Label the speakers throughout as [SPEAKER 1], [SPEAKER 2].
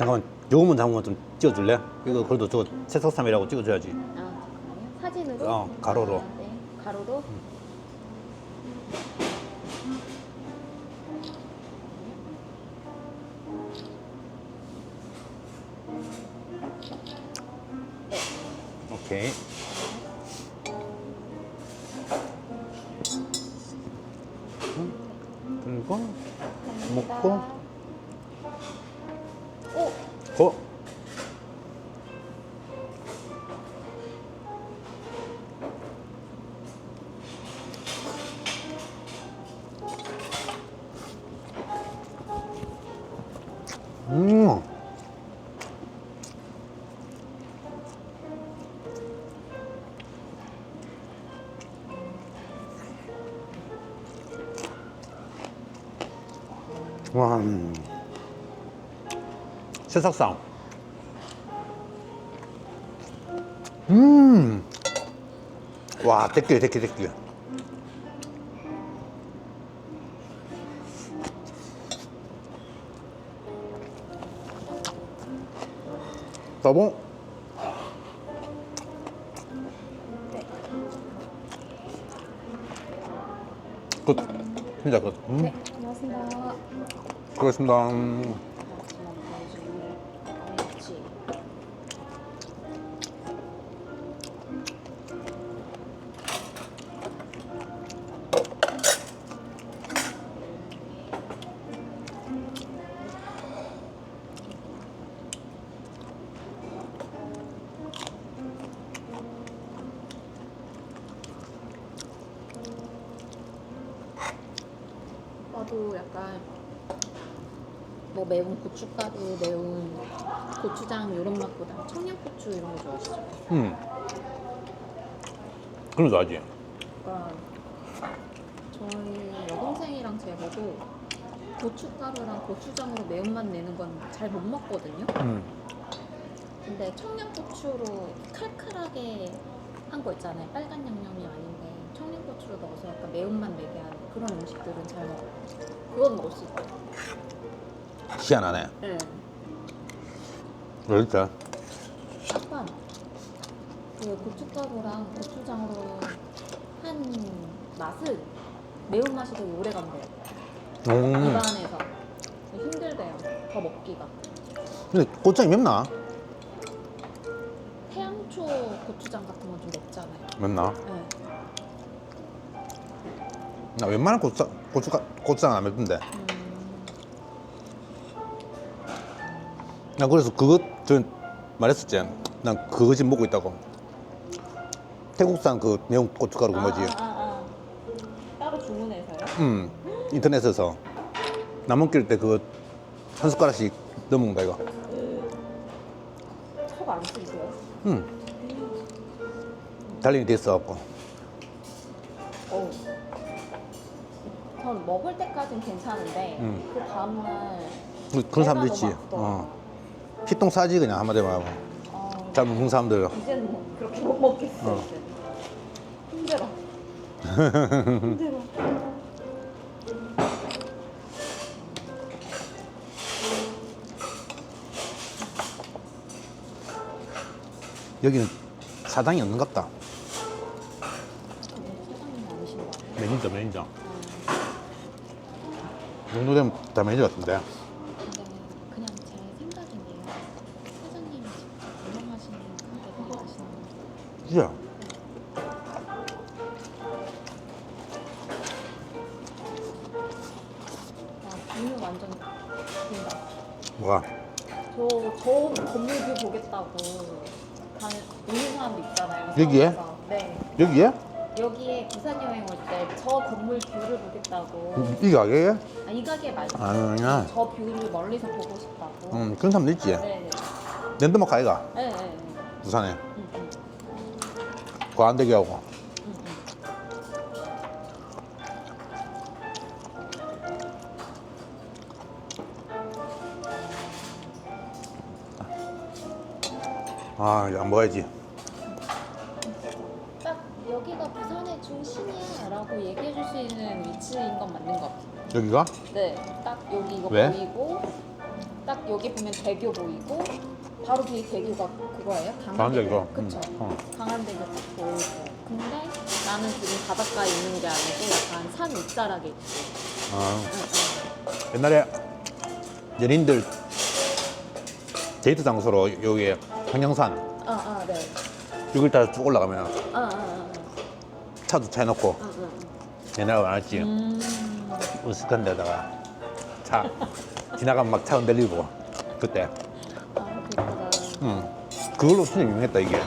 [SPEAKER 1] 잠깐만 요거 먼저 한번 좀 찍어줄래? 이거 그래도 저 채석삼이라고 찍어줘야지
[SPEAKER 2] 아 잠깐만요. 사진으로?
[SPEAKER 1] 어, 가로로.
[SPEAKER 2] 아, 네. 가로로?
[SPEAKER 1] 오케이 음, 그리고 먹고 음. 와. 음. 새싹상. 음. 와, 데끼, 데끼, 데끼. 더봉. 끝. 진짜 끝. 음.
[SPEAKER 2] 네, 고맙습니다.
[SPEAKER 1] 그렇습니다.
[SPEAKER 2] 나도 약간 뭐 매운 고춧가루, 매운 고추장 이런 맛보다 청양고추 이런 거 좋아하시죠?
[SPEAKER 1] 음. 거 좋아하지?
[SPEAKER 2] 그러니까 저희 여동생이랑 제가도 고춧가루랑 고추장으로 매운맛 내는 건 잘 못 먹거든요.
[SPEAKER 1] 음.
[SPEAKER 2] 근데 청양고추로 칼칼하게 한 거 있잖아요. 빨간 양념이 아닌데 청양고추로 넣어서 약간 매운맛 내게 하는 그런 음식들은 잘 먹어요. 그건 먹을 수 있어요.
[SPEAKER 1] 희한하네.
[SPEAKER 2] 네.
[SPEAKER 1] 진짜.
[SPEAKER 2] 약간 그 고춧가루랑 고추장으로 한 맛은 매운맛이 되게 오래 간대요.
[SPEAKER 1] 음.
[SPEAKER 2] 입안에서 힘들대요. 더 먹기가.
[SPEAKER 1] 근데 고창이 맵나?
[SPEAKER 2] 태양초 고추장 같은 건 좀 맵잖아요.
[SPEAKER 1] 맵나?
[SPEAKER 2] 네.
[SPEAKER 1] 나 웬만한 고추, 고추, 고추장 안 맵던데.
[SPEAKER 2] 음,
[SPEAKER 1] 나 그래서 그것 저 말했었지. 난 그거 지금 먹고 있다고. 태국산 그 매운 고춧가루 그 뭐지?
[SPEAKER 2] 아, 아, 아. 따로 주문해서요?
[SPEAKER 1] 음 인터넷에서 라면 끓일 때그 한 숟가락씩 넣어 먹는다 이거.
[SPEAKER 2] 속안 쓰세요?
[SPEAKER 1] 음 달링이 됐어 갖고.
[SPEAKER 2] 전 먹을 때까진 괜찮은데
[SPEAKER 1] 음.
[SPEAKER 2] 그 다음날
[SPEAKER 1] 그- 그런 사람도 있지. 어. 피똥 싸지 그냥 한마디로 말하고.
[SPEAKER 2] 어,
[SPEAKER 1] 잘 먹는 사람들.
[SPEAKER 2] 이제는 뭐 그렇게 못 먹겠어요.
[SPEAKER 1] 어.
[SPEAKER 2] 이제. 힘들어. 힘들어.
[SPEAKER 1] 여기는 사장이 없는 것 같다.
[SPEAKER 2] 근데 사장님 아니신 거 같아요.
[SPEAKER 1] 매니저 매니저. 이 정도 되면 다 매니저 같은데.
[SPEAKER 2] 근데 그냥 제 생각인데요. 사장님이 직접 운영하시는 가게 운영하시는
[SPEAKER 1] 진짜.
[SPEAKER 2] 나 뷰는 완전 된다.
[SPEAKER 1] 뭐가?
[SPEAKER 2] 저, 저 건물 뷰 보겠다고 가는 오는 사람도 있잖아요.
[SPEAKER 1] 여기에?
[SPEAKER 2] 서울에서. 네.
[SPEAKER 1] 여기에?
[SPEAKER 2] 여기에 부산 여행 올 때 저 건물 뷰를 보겠다고.
[SPEAKER 1] 이 가게에?
[SPEAKER 2] 아, 이 가게 말고
[SPEAKER 1] 아니야.
[SPEAKER 2] 저 뷰를 멀리서 보고 싶다고.
[SPEAKER 1] 음, 그런 사람도 있지.
[SPEAKER 2] 네네.
[SPEAKER 1] 랜드마크 아이가
[SPEAKER 2] 네, 네, 네.
[SPEAKER 1] 부산에.
[SPEAKER 2] 음, 음,
[SPEAKER 1] 그거 안 되게 하고.
[SPEAKER 2] 음, 음.
[SPEAKER 1] 아, 안 먹어야지.
[SPEAKER 2] 있는 위치인 건 맞는 것 같아요.
[SPEAKER 1] 여기가?
[SPEAKER 2] 네, 딱 여기 이거
[SPEAKER 1] 왜?
[SPEAKER 2] 보이고 딱 여기 보면 대교 보이고 바로 뒤에 대교가 그거예요?
[SPEAKER 1] 강한대교.
[SPEAKER 2] 그쵸.
[SPEAKER 1] 음, 어.
[SPEAKER 2] 강한대교 딱 보이고. 근데 나는 지금 바닷가에 있는 게 아니고 약간 산 윗자락에 있지.
[SPEAKER 1] 아,
[SPEAKER 2] 응, 응.
[SPEAKER 1] 옛날에 연인들 데이트 장소로 여기 황령산
[SPEAKER 2] 아, 아, 네.
[SPEAKER 1] 여길 따라 쭉 올라가면
[SPEAKER 2] 아, 아, 아,
[SPEAKER 1] 차 주차해놓고
[SPEAKER 2] 아, 아,
[SPEAKER 1] 옛날에 많았지
[SPEAKER 2] 음.
[SPEAKER 1] 으슥한 데다가 차 지나가면 막 차 흔들리고 그때
[SPEAKER 2] 아, 그렇구나.
[SPEAKER 1] 응. 그걸로 진짜 유명했다 이게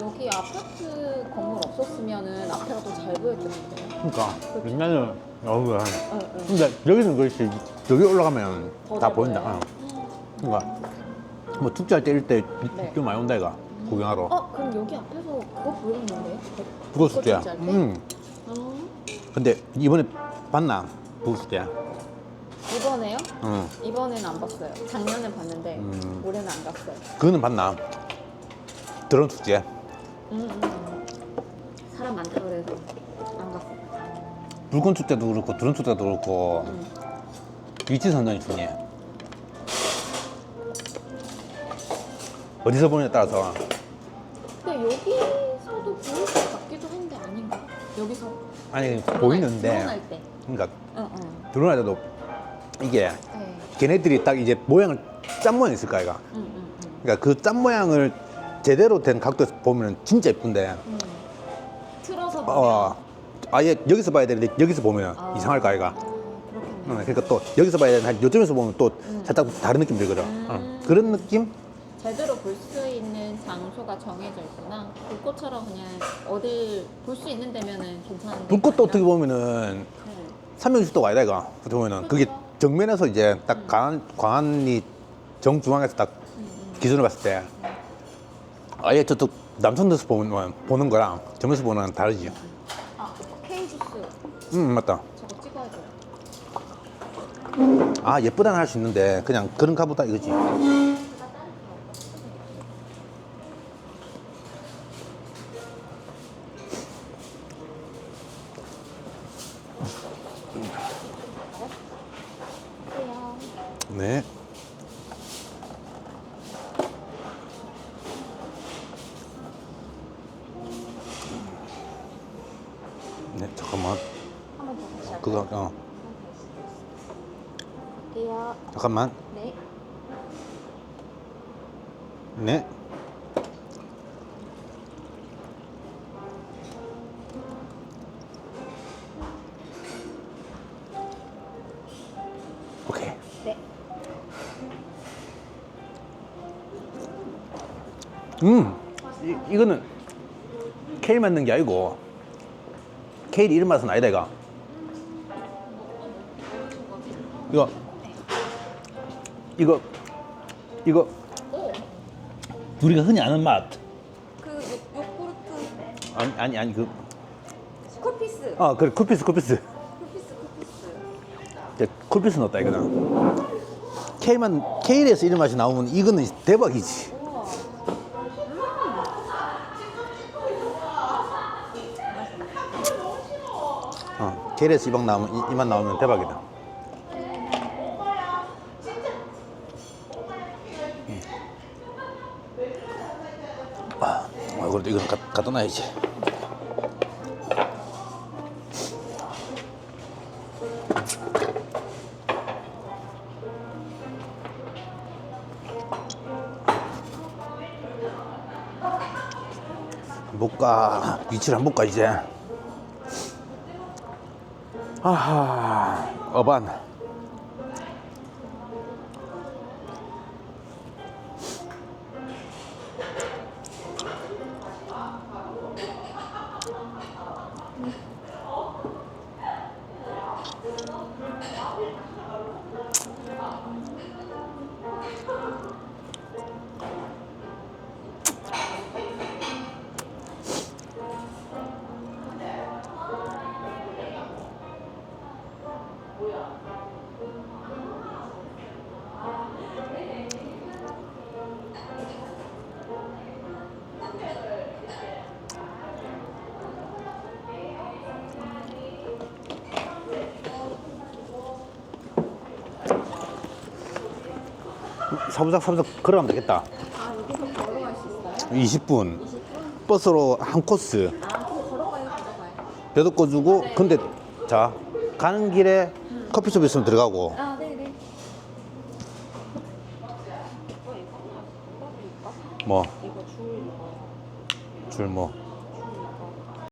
[SPEAKER 2] 여기 아파트 건물 없었으면은 앞에가 더 잘 보였겠는데요?
[SPEAKER 1] 그러니까 옛날에는 어우
[SPEAKER 2] 응, 응.
[SPEAKER 1] 근데 여기는 그렇지 여기 올라가면 더다
[SPEAKER 2] 잘
[SPEAKER 1] 보인다
[SPEAKER 2] 보여요?
[SPEAKER 1] 어. 그러니까 뭐 축제할 때 이럴 때좀
[SPEAKER 2] 네.
[SPEAKER 1] 많이 온다 이가 구경하러
[SPEAKER 2] 어, 그럼 여기 앞에서 그거 보였는데? 축제할 때?
[SPEAKER 1] 응.
[SPEAKER 2] 어,
[SPEAKER 1] 근데 이번에 봤나 북어 축제
[SPEAKER 2] 이번에요?
[SPEAKER 1] 응.
[SPEAKER 2] 이번에는 안 봤어요. 작년에 봤는데
[SPEAKER 1] 음.
[SPEAKER 2] 올해는 안 갔어요.
[SPEAKER 1] 그거는 봤나 드론 축제
[SPEAKER 2] 음, 음, 음. 사람 많다 그래서 안 갔어요.
[SPEAKER 1] 불꽃 축제도 그렇고 드론 축제도 그렇고
[SPEAKER 2] 음.
[SPEAKER 1] 위치 선정이 중요해 어디서 보느냐에 따라서
[SPEAKER 2] 근데 여기서도 보일 것 같기도 한데 아닌가? 여기서
[SPEAKER 1] 아니 보이는데
[SPEAKER 2] 드론할 때.
[SPEAKER 1] 그러니까
[SPEAKER 2] 응, 응.
[SPEAKER 1] 때도 이게
[SPEAKER 2] 네.
[SPEAKER 1] 걔네들이 딱 이제 모양을 짠 모양 있을 까 이가
[SPEAKER 2] 응, 응, 응.
[SPEAKER 1] 그러니까 그 짠 모양을 제대로 된 각도에서 보면 진짜 예쁜데
[SPEAKER 2] 음. 틀어서 보면
[SPEAKER 1] 어, 아예 여기서 봐야 되는데 여기서 보면
[SPEAKER 2] 아.
[SPEAKER 1] 이상할 까 이가
[SPEAKER 2] 아, 그렇겠네.
[SPEAKER 1] 응, 그러니까 또 여기서 봐야 되는데 요즘에서 보면 또
[SPEAKER 2] 음.
[SPEAKER 1] 살짝 다른 느낌 들거든
[SPEAKER 2] 음.
[SPEAKER 1] 응. 그런 느낌?
[SPEAKER 2] 제대로 볼 수 장소가 정해져 있구나. 불꽃처럼 그냥 어딜 볼 수 있는 데면은 괜찮은데.
[SPEAKER 1] 불꽃도 어떻게 보면은
[SPEAKER 2] 네.
[SPEAKER 1] 360도가 아니다 이가 어떻게 보면은 그게
[SPEAKER 2] 그렇죠.
[SPEAKER 1] 정면에서 이제 딱
[SPEAKER 2] 음.
[SPEAKER 1] 광안, 광안이 정중앙에서 딱
[SPEAKER 2] 음, 음.
[SPEAKER 1] 기준으로 봤을 때 아예 저쪽 남천에서 보는, 보는 거랑 정면에서 보는 거랑 다르지
[SPEAKER 2] 아, K 주스
[SPEAKER 1] 응 맞다
[SPEAKER 2] 저거 찍어야 돼요.
[SPEAKER 1] 아 예쁘다는 할 수 있는데 그냥 그런가 보다 이거지
[SPEAKER 2] 그래요.
[SPEAKER 1] 네 네, 잠깐만.
[SPEAKER 2] 한번 더 다시 할까요?
[SPEAKER 1] 그거, 어. 잠깐만.
[SPEAKER 2] 네.
[SPEAKER 1] 네. 음, 이, 이거는 케일 만든 게 아니고 케일 이름 맛은 아니다 이거. 이거 이거 이거
[SPEAKER 2] 오,
[SPEAKER 1] 우리가 흔히 아는 맛.
[SPEAKER 2] 그 요- 요구르트
[SPEAKER 1] 아니 아니 아니 그.
[SPEAKER 2] 쿨피스.
[SPEAKER 1] 아 그래 쿨피스 쿨피스.
[SPEAKER 2] 쿨피스 쿨피스.
[SPEAKER 1] 이제 쿨피스 넣었다 이거는. 케일만 케일에서 이런 맛이 나오면 이거는 대박이지. 케일에서 이맛 나오면 이, 이맛 나오면 대박이다. 음. 아, 아, 그래도 이건 가, 갖다 놔야지. 못 가. 위치를 안못 가, 이제. 아하, 사부작 사부작 걸어가면 되겠다.
[SPEAKER 2] 아 여기서 걸어갈 수 있어요?
[SPEAKER 1] 20분
[SPEAKER 2] 20분?
[SPEAKER 1] 버스로 한 코스
[SPEAKER 2] 아 그거 걸어가요 걸어가요.
[SPEAKER 1] 배도 꺼주고 근데 자 가는 길에 커피숍 있으면 들어가고
[SPEAKER 2] 아 네네.
[SPEAKER 1] 뭐. 줄 뭐